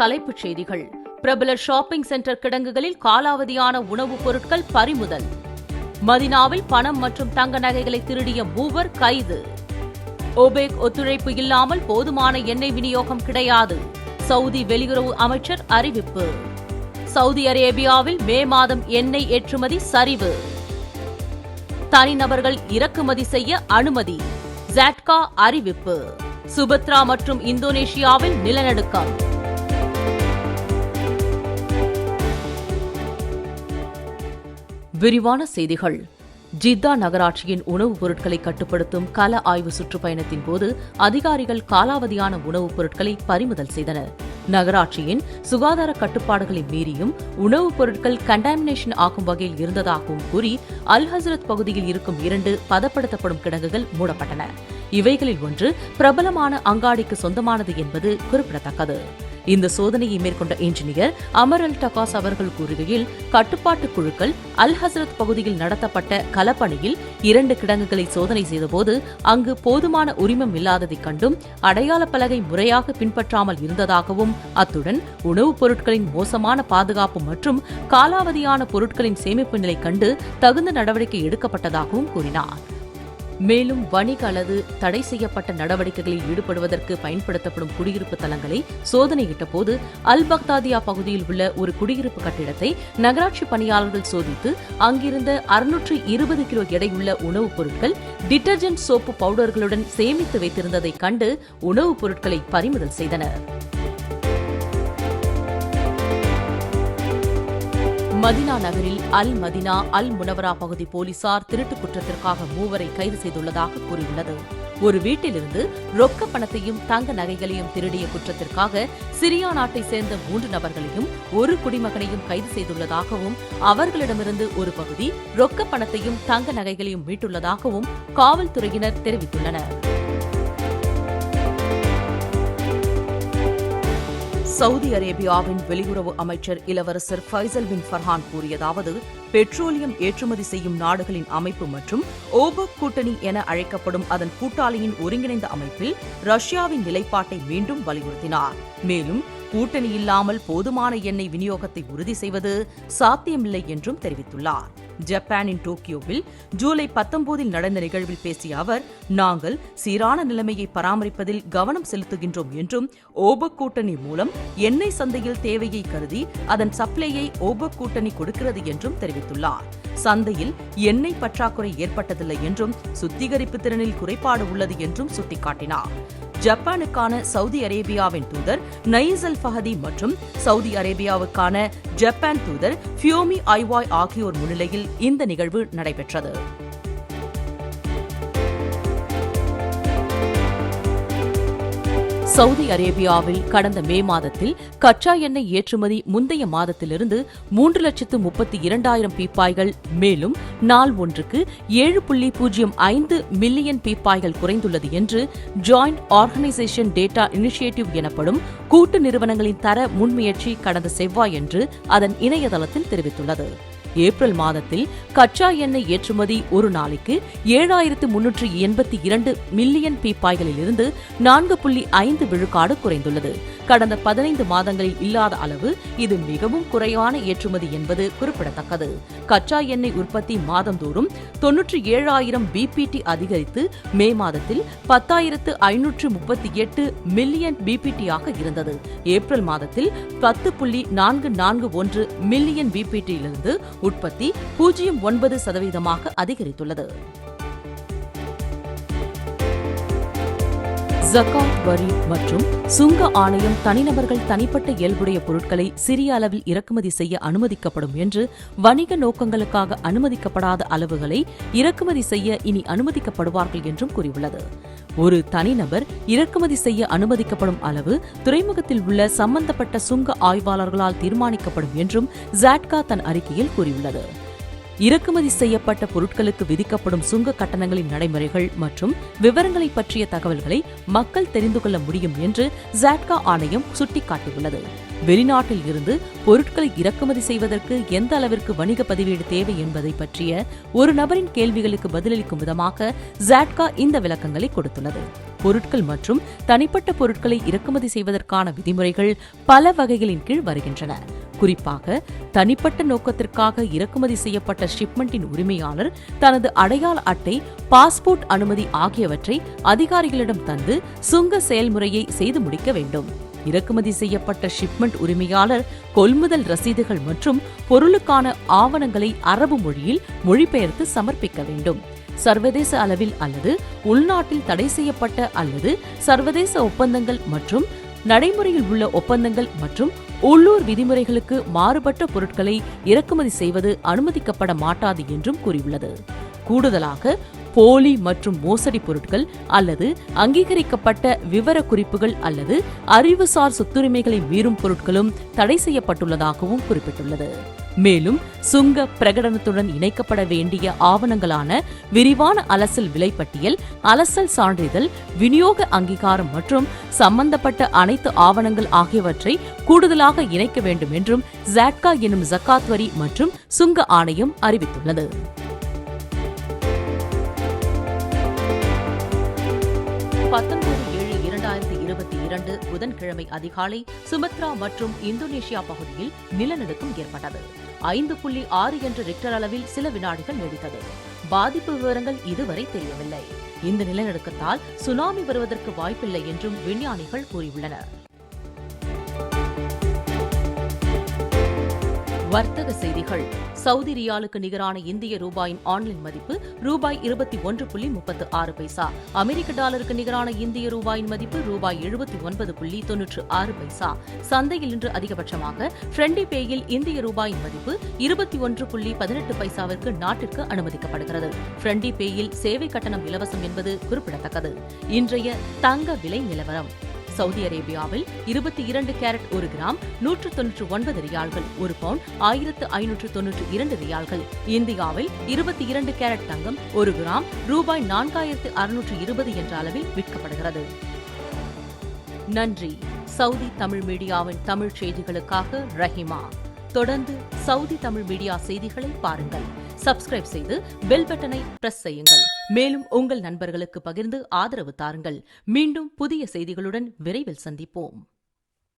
தலைப்புச் செய்திகள். பிரபல ஷாப்பிங் சென்டர் கிடங்குகளில் காலாவதியான உணவுப் பொருட்கள் பறிமுதல். மதினாவில் பணம் மற்றும் தங்க நகைகளை திருடிய மூவர் கைது. ஒபேக் ஒத்துழைப்பு இல்லாமல் போதுமான எண்ணெய் விநியோகம் கிடையாது. சவுதி வெளியுறவு அமைச்சர் அறிவிப்பு. சவுதி அரேபியாவில் மே மாதம் எண்ணெய் ஏற்றுமதி சரிவு. தனிநபர்கள் இறக்குமதி செய்ய அனுமதி. ஜாட்கா அறிவிப்பு. சுபத்ரா மற்றும் இந்தோனேஷியாவில் நிலநடுக்கம். விரிவான செய்திகள். ஜித்தா நகராட்சியின் உணவுப் பொருட்களை கட்டுப்படுத்தும் கல ஆய்வு சுற்றுப்பயணத்தின் போது அதிகாரிகள் காலாவதியான உணவுப் பொருட்களை பறிமுதல் செய்தனர். நகராட்சியின் சுகாதார கட்டுப்பாடுகளை மீறியும் உணவுப் பொருட்கள் கண்டாமினேஷன் ஆகும் வகையில் இருந்ததாகவும் கூறி அல் ஹசரத் பகுதியில் இருக்கும் இரண்டு பதப்படுத்தப்படும் கிடங்குகள் மூடப்பட்டன. இவைகளில் ஒன்று பிரபலமான அங்காடிக்கு சொந்தமானது என்பது குறிப்பிடத்தக்கது. இந்த சோதனையை மேற்கொண்ட இன்ஜினியர் அமர் அல் டகாஸ் அவர்கள் கூறுகையில் கட்டுப்பாட்டு குழுக்கள் அல் ஹசரத் பகுதியில் நடத்தப்பட்ட களப்பணியில் இரண்டு கிடங்குகளை சோதனை செய்தபோது அங்கு போதுமான உரிமம் இல்லாததைக் கண்டும் அடையாள பலகை முறையாக பின்பற்றாமல் இருந்ததாகவும் அத்துடன் உணவுப் பொருட்களின் மோசமான பாதுகாப்பு மற்றும் காலாவதியான பொருட்களின் சேமிப்பு நிலை கண்டு தகுந்த நடவடிக்கை எடுக்கப்பட்டதாகவும் கூறினார். மேலும் வணிக அல்லது தடை செய்யப்பட்ட நடவடிக்கைகளில் ஈடுபடுவதற்கு பயன்படுத்தப்படும் குடியிருப்பு தலங்களை சோதனையிட்ட போது அல் பக்தாதியா பகுதியில் உள்ள ஒரு குடியிருப்பு கட்டிடத்தை நகராட்சி பணியாளர்கள் சோதித்து அங்கிருந்த அறுநூற்று இருபது கிலோ எடையுள்ள உணவுப் பொருட்கள் டிட்டர்ஜென்ட் சோப்பு பவுடர்களுடன் சேமித்து வைத்திருந்ததைக் கண்டு உணவுப் பொருட்களை பறிமுதல் செய்தனர். மதினா நகரில் அல் மதினா அல் முனவரா பகுதி போலீசார் திருட்டு குற்றத்திற்காக மூவரை கைது செய்துள்ளதாக கூறியுள்ளது. ஒரு வீட்டிலிருந்து ரொக்க பணத்தையும் தங்க நகைகளையும் திருடிய குற்றத்திற்காக சிரியா நாட்டை சேர்ந்த மூன்று நபர்களையும் ஒரு குடிமகனையும் கைது செய்துள்ளதாகவும் அவர்களிடமிருந்து ஒரு பகுதி ரொக்க பணத்தையும் தங்க நகைகளையும் மீட்டுள்ளதாகவும் காவல்துறையினர் தெரிவித்துள்ளனர். சவுதி அரேபியாவின் வெளியுறவு அமைச்சர் இளவரசர் ஃபைசல் பின் ஃபர்ஹான் கூறியதாவது பெட்ரோலியம் ஏற்றுமதி செய்யும் நாடுகளின் அமைப்பு மற்றும் ஓபக் கூட்டணி என அழைக்கப்படும் அதன் கூட்டாளியின் ஒருங்கிணைந்த அமைப்பில் ரஷ்யாவின் நிலைப்பாட்டை மீண்டும் வலியுறுத்தினார். மேலும் கூட்டணி இல்லாமல் போதுமான எண்ணெய் விநியோகத்தை உறுதி செய்வது சாத்தியமில்லை என்றும் தெரிவித்துள்ளார். ஜப்பானின் டோக்கியோவில் ஜூலை பத்தொன்பதில் நடந்த நிகழ்வில் பேசிய அவர் நாங்கள் சீரான நிலைமையை பராமரிப்பதில் கவனம் செலுத்துகின்றோம் என்றும் ஓபக் கூட்டணி மூலம் எண்ணெய் சந்தையில் தேவையை கருதி அதன் சப்ளையை ஓபக் கூட்டணி கொடுக்கிறது என்றும் தெரிவித்துள்ளார். சந்தையில் எண்ணெய் பற்றாக்குறை ஏற்பட்டதில்லை என்றும் சுத்திகரிப்பு திறனில் குறைபாடு உள்ளது என்றும் சுட்டிக்காட்டினார். ஜப்பானுக்கான சவுதி அரேபியாவின் தூதர் நயீசல் ஃபஹதி மற்றும் சவுதி அரேபியாவுக்கான ஜப்பான் தூதர் ஃபியோமி ஐவாய் ஆகியோர் முன்னிலையில் இந்த நிகழ்வு நடைபெற்றது. சவுதி அரேபியாவில் கடந்த மே மாதத்தில் கச்சா எண்ணெய் ஏற்றுமதி முந்தைய மாதத்திலிருந்து மூன்று லட்சத்து முப்பத்தி இரண்டாயிரம் பீப்பாய்கள் மேலும் நாள் ஒன்றுக்கு ஏழு புள்ளி பூஜ்ஜியம் ஐந்து மில்லியன் பீப்பாய்கள் குறைந்துள்ளது என்று ஜாயிண்ட் ஆர்கனைசேஷன் டேட்டா இனிஷியேட்டிவ் எனப்படும் கூட்டு நிறுவனங்களின் தர முன்முயற்சி கடந்த செவ்வாயன்று அதன் இணையதளத்தில் தெரிவித்துள்ளது. ஏப்ரல் மாதத்தில் கச்சா எண்ணெய் ஏற்றுமதி ஒரு நாளைக்கு ஏழாயிரத்து முன்னூற்று எண்பத்தி இரண்டு மில்லியன் பீப்பாய்களிலிருந்து நான்கு புள்ளி ஐந்து விழுக்காடு குறைந்துள்ளது. கடந்த பதினைந்து மாதங்களில் இல்லாத அளவு இது மிகவும் குறைவான ஏற்றுமதி என்பது குறிப்பிடத்தக்கது. கச்சா எண்ணெய் உற்பத்தி மாதந்தோறும் தொன்னூற்றி ஏழாயிரம் பிபிடி அதிகரித்து மே மாதத்தில் பத்தாயிரத்து ஐநூற்று முப்பத்தி எட்டு மில்லியன் பிபிடியாக இருந்தது. ஏப்ரல் மாதத்தில் பத்து புள்ளி நான்கு நான்கு ஒன்று மில்லியன் பிபிடியிலிருந்து உற்பத்தி பூஜ்ஜியம் ஒன்பது சதவீதமாக அதிகரித்துள்ளது. ஜக்காத் வரி மற்றும் சுங்க ஆணையம் தனிநபர்கள் தனிப்பட்ட இயல்புடைய பொருட்களை சிறிய அளவில் இறக்குமதி செய்ய அனுமதிக்கப்படும் என்று வணிக நோக்கங்களுக்காக அனுமதிக்கப்படாத அளவுகளை இறக்குமதி செய்ய இனி அனுமதிக்கப்படுவார்கள் என்றும் கூறியுள்ளது. ஒரு தனிநபர் இறக்குமதி செய்ய அனுமதிக்கப்படும் அளவு துறைமுகத்தில் உள்ள சம்பந்தப்பட்ட சுங்க ஆய்வாளர்களால் தீர்மானிக்கப்படும் என்றும் ஜாட்கா தன் அறிக்கையில் கூறியுள்ளது. இறக்குமதி செய்யப்பட்ட பொருட்களுக்கு விதிக்கப்படும் சுங்க கட்டணங்களின் நடைமுறைகள் மற்றும் விவரங்களை பற்றிய தகவல்களை மக்கள் தெரிந்து கொள்ள முடியும் என்று ஜாட்கா ஆணையம் சுட்டிக்காட்டியுள்ளது. வெளிநாட்டில் இருந்து பொருட்களை இறக்குமதி செய்வதற்கு எந்த அளவிற்கு வணிக பதிவேடு தேவை என்பதை பற்றிய ஒரு நபரின் கேள்விகளுக்கு பதிலளிக்கும் விதமாக ஜாட்கா இந்த விளக்கங்களை கொடுத்துள்ளது. பொருட்கள் மற்றும் தனிப்பட்ட பொருட்களை இறக்குமதி செய்வதற்கான விதிமுறைகள் பல வகைகளின் கீழ் வருகின்றன. குறிப்பாக தனிப்பட்ட நோக்கத்திற்காக இறக்குமதி செய்யப்பட்ட ஷிப்மெண்டின் உரிமையாளர் தனது அடையாள அட்டை பாஸ்போர்ட் அனுமதி ஆகியவற்றை அதிகாரிகளிடம் தந்து சுங்க செயல்முறையை செய்து முடிக்க வேண்டும். இறக்குமதி செய்யப்பட்ட ஷிப்மெண்ட் உரிமையாளர் கொள்முதல் ரசீதுகள் மற்றும் பொருளுக்கான ஆவணங்களை அரபு மொழியில் மொழிபெயர்த்து சமர்ப்பிக்க வேண்டும். சர்வதேச அளவில் அல்லது உள்நாட்டில் தடை செய்யப்பட்ட அல்லது சர்வதேச ஒப்பந்தங்கள் மற்றும் நடைமுறையில் உள்ள ஒப்பந்தங்கள் மற்றும் உள்ளூர் விதிமுறைகளுக்கு மாறுபட்ட பொருட்களை இறக்குமதி செய்வது அனுமதிக்கப்பட மாட்டாது என்றும் கூறியுள்ளது. கூடுதலாக போலி மற்றும் மோசடி பொருட்கள் அல்லது அங்கீகரிக்கப்பட்ட விவர குறிப்புகள் அல்லது அறிவுசார் சொத்துரிமைகளை மீறும் பொருட்களும் தடை செய்யப்பட்டுள்ளதாகவும் குறிப்பிட்டுள்ளது. மேலும் சுங்க பிரகடனத்துடன் இணைக்கப்பட வேண்டிய ஆவணங்களான விரிவான அலசல் விலைப்பட்டியல் அலசல் சான்றிதழ் விநியோக அங்கீகாரம் மற்றும் சம்பந்தப்பட்ட அனைத்து ஆவணங்கள் ஆகியவற்றை கூடுதலாக இணைக்க வேண்டும் என்றும் ஜாட்கா எனும் ஜக்காத் வரி மற்றும் சுங்க ஆணையம் அறிவித்துள்ளது. பத்தொன்பது ஏழு இரண்டாயிரத்தி இருபத்தி இரண்டு புதன்கிழமை அதிகாலை சுமத்ரா மற்றும் இந்தோனேஷியா பகுதியில் நிலநடுக்கம் ஏற்பட்டது. ஐந்து புள்ளி ஆறு என்ற ரிக்டர் அளவில் சில வினாடிகள் நீடித்தது. பாதிப்பு விவரங்கள் இதுவரை தெரியவில்லை. இந்த நிலநடுக்கத்தால் சுனாமி வருவதற்கு வாய்ப்பில்லை என்றும் விஞ்ஞானிகள் கூறியுள்ளனர். வர்த்தக செய்திகள். சவுதி ரியாலுக்கு நிகரான இந்திய ரூபாயின் ஆன்லைன் மதிப்பு ரூபாய் இருபத்தி ஒன்று புள்ளி முப்பத்து ஆறு பைசா. அமெரிக்க டாலருக்கு நிகரான இந்திய ரூபாயின் மதிப்பு ரூபாய் எழுபத்தி ஒன்பது புள்ளி தொன்னூற்று ஆறு பைசா. சந்தையில் இன்று அதிகபட்சமாக ஃப்ரெண்டி பேயில் இந்திய ரூபாயின் மதிப்பு இருபத்தி ஒன்று புள்ளி பதினெட்டு பைசாவிற்கு நாட்டிற்கு அனுமதிக்கப்படுகிறது. ஃப்ரெண்டி பேயில் சேவை கட்டணம் இலவசம் என்பது குறிப்பிடத்தக்கது. இன்றைய தங்க விலை நிலவரம். சவுதி அரேபியாவில் இருபத்தி இரண்டு கேரட் ஒரு கிராம் நூற்று தொன்னூற்று ஒன்பது ரியால்கள் ஒரு பவுண்ட் ஆயிரத்து ஐநூற்று தொன்னூற்று இரண்டு ரியால்கள். இந்தியாவில் இருபத்தி இரண்டு கேரட் தங்கம் ஒரு கிராம் ரூபாய் நான்காயிரத்து அறுநூற்று இருபது என்ற அளவில் விற்கப்படுகிறது. நன்றி. சவுதி தமிழ் மீடியாவின் தமிழ் செய்திகளுக்காக ரஹிமா. தொடர்ந்து சவுதி தமிழ் மீடியா செய்திகளை பாருங்கள். சப்ஸ்கிரைப் செய்து பெல் பட்டனை பிரஸ் செய்யுங்கள். மேலும் உங்கள் நண்பர்களுக்கு பகிர்ந்து ஆதரவு தாருங்கள். மீண்டும் புதிய செய்திகளுடன் விரைவில் சந்திப்போம்.